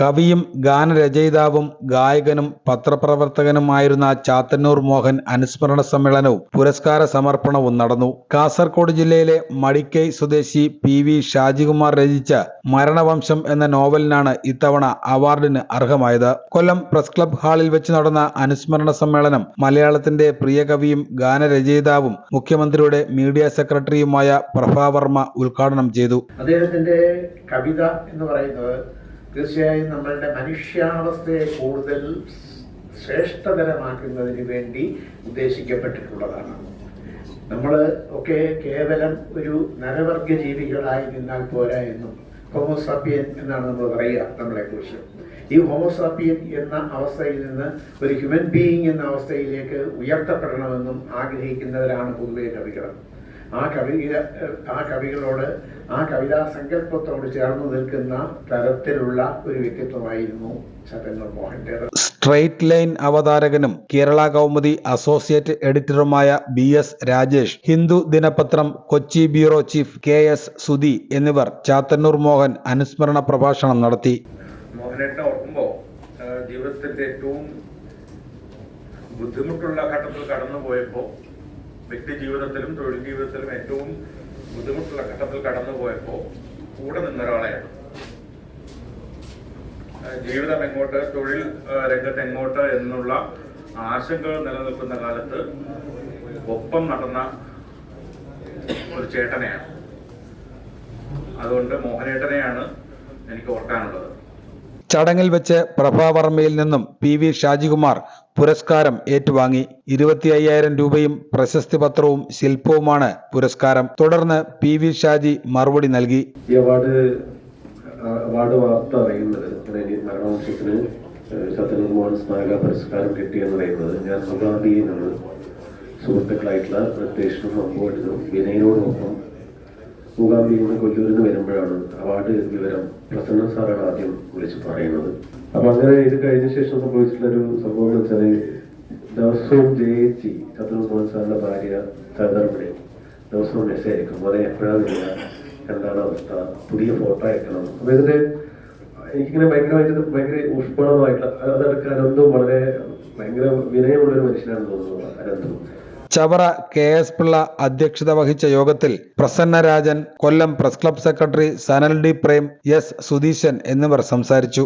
കവിയും ഗാനരചയിതാവും ഗായകനും പത്രപ്രവർത്തകനുമായിരുന്ന ചാത്തന്നൂർ മോഹൻ അനുസ്മരണ സമ്മേളനവും പുരസ്കാര സമർപ്പണവും നടന്നു. കാസർഗോഡ് ജില്ലയിലെ മടിക്കൈ സ്വദേശി പി വി ഷാജികുമാർ രചിച്ച മരണവംശം എന്ന നോവലിനാണ് ഇത്തവണ അവാർഡിന് അർഹമായത്. കൊല്ലം പ്രസ് ക്ലബ് ഹാളിൽ വെച്ച് നടന്ന അനുസ്മരണ സമ്മേളനം മലയാളത്തിന്റെ പ്രിയ കവിയും ഗാനരചയിതാവും മുഖ്യമന്ത്രിയുടെ മീഡിയ സെക്രട്ടറിയുമായ പ്രഭാവർമ്മ ഉദ്ഘാടനം ചെയ്തു. അദ്ദേഹത്തിന്റെ കവിത എന്ന് പറയുന്നത് തീർച്ചയായും നമ്മളുടെ മനുഷ്യാവസ്ഥയെ കൂടുതൽ ശ്രേഷ്ഠതരമാക്കുന്നതിന് വേണ്ടി ഉദ്ദേശിക്കപ്പെട്ടിട്ടുള്ളതാണ്. നമ്മൾ ഒക്കെ കേവലം ഒരു നരവർഗ ജീവികളായി നിന്നാൽ പോരാ എന്നും ഹോമോസാപ്പിയൻ എന്നാണ് നമ്മൾ പറയുക നമ്മളെക്കുറിച്ച്. ഈ ഹോമോസാപ്പിയൻ എന്ന അവസ്ഥയിൽ നിന്ന് ഒരു ഹ്യൂമൻ ബീയിങ് എന്ന അവസ്ഥയിലേക്ക് ഉയർത്തപ്പെടണമെന്നും ആഗ്രഹിക്കുന്നവരാണ് പൊതുവെ കവികൾ. ആ കവി ആ കവികളോട് ആ കവിതാ സങ്കല്പത്തോട് ചേർന്ന് നിൽക്കുന്ന തരത്തിലുള്ള ഒരു വ്യക്തിത്വമായിരുന്നു ചതന്നൂർ മോഹന്റെ സ്ട്രൈറ്റ് ലൈൻ അവതാരകനും കേരള കൗമുദി അസോസിയേറ്റ് എഡിറ്ററുമായ ബി എസ് രാജേഷ് ഹിന്ദു ദിനപത്രം Kochi bureau chief K S Sudhi എന്നിവർ ചാത്തന്നൂർ മോഹൻ അനുസ്മരണ പ്രഭാഷണം നടത്തി. മോഹനേട്ടനെ ഓർക്കുമ്പോൾ ജീവിതത്തിന്റെ ഏറ്റവും ബുദ്ധിമുട്ടുള്ള ഘട്ടത്തിൽ കടന്നു പോയപ്പോൾ വ്യക്തി ജീവിതത്തിലും തൊഴിൽ ജീവിതത്തിലും ഏറ്റവും ബുദ്ധിമുട്ടുള്ള ഘട്ടത്തിൽ കടന്നു പോയപ്പോൾ കൂടെ നിന്ന ഒരാളെയാണ്. ജീവിതം എങ്ങോട്ട് തൊഴിൽ രംഗത്ത് എങ്ങോട്ട് എന്നുള്ള ആശങ്കകൾ നിലനിൽക്കുന്ന കാലത്ത് ഒപ്പം നടന്ന ഒരു ചേട്ടനെയാണ്. അതുകൊണ്ട് മോഹനേട്ടനെയാണ് എനിക്ക് ഓർക്കാനുള്ളത്. ചടങ്ങിൽ വെച്ച് പ്രഭാവർമ്മയിൽ നിന്നും പി വി ഷാജികുമാർ പുരസ്കാരം ഏറ്റുവാങ്ങി ഇരുപത്തി അയ്യായിരം രൂപയും പ്രശസ്തി പത്രവും ശില്പവുമാണ് പുരസ്കാരം. തുടർന്ന് പി വി ഷാജി മറുപടി നൽകി. ഈ അവാർഡ് അവാർഡ് വാർത്ത അറിയുന്നത് ഇങ്ങനെ ഇനി മരണവംശത്തിന് സത്യനന്ദ മോഹൻ സ്മാരക പുരസ്കാരം കിട്ടിയെന്ന് പറയുന്നത് ഞാൻ മുഖാബിയിൽ നിന്ന് സുഹൃത്തുക്കളായിട്ടുള്ള പ്രത്യേകിച്ചും അമ്പോട്ടിനും വിനയോടൊപ്പം മൂകാംബിയിൽ നിന്ന് കൊല്ലൂരിൽ നിന്ന് വരുമ്പോഴാണ് അവാർഡ് വിവരം പ്രസന്ന സാറാണ് ആദ്യം വിളിച്ച് പറയുന്നത്. അപ്പൊ അങ്ങനെ ഇത് കഴിഞ്ഞ ശേഷം സംഭവിച്ചിട്ടുള്ള ഒരു സംഭവം എന്ന് വെച്ചാൽ ദിവസവും ജയിച്ചി ചന്ദ്രമോഹൻ സാറിന്റെ ഭാര്യ ചന്ദ്രമണി ദിവസവും മെസ്സേജ് അയക്കും. മോനെ എപ്പോഴാണ് വരിക? എന്താണ് അവസ്ഥ? പുതിയ ഫോട്ടോ അയക്കണം. അപ്പൊ ഇതിന് എനിക്കിങ്ങനെ ഭയങ്കരമായിട്ട് ഭയങ്കര ഊഷ്മളമായിട്ടുള്ള അതൊക്കെ അനന്തും വളരെ ഭയങ്കര വിനയമുള്ള ഒരു മനുഷ്യനാണെന്ന് തോന്നുന്നു അനന്തും. ചവറ കെ എസ് പിള്ള അധ്യക്ഷത വഹിച്ച യോഗത്തിൽ Prasannarajan Kollam press club secretary Sanal D Prem S Sudheesan എന്നിവർ സംസാരിച്ചു.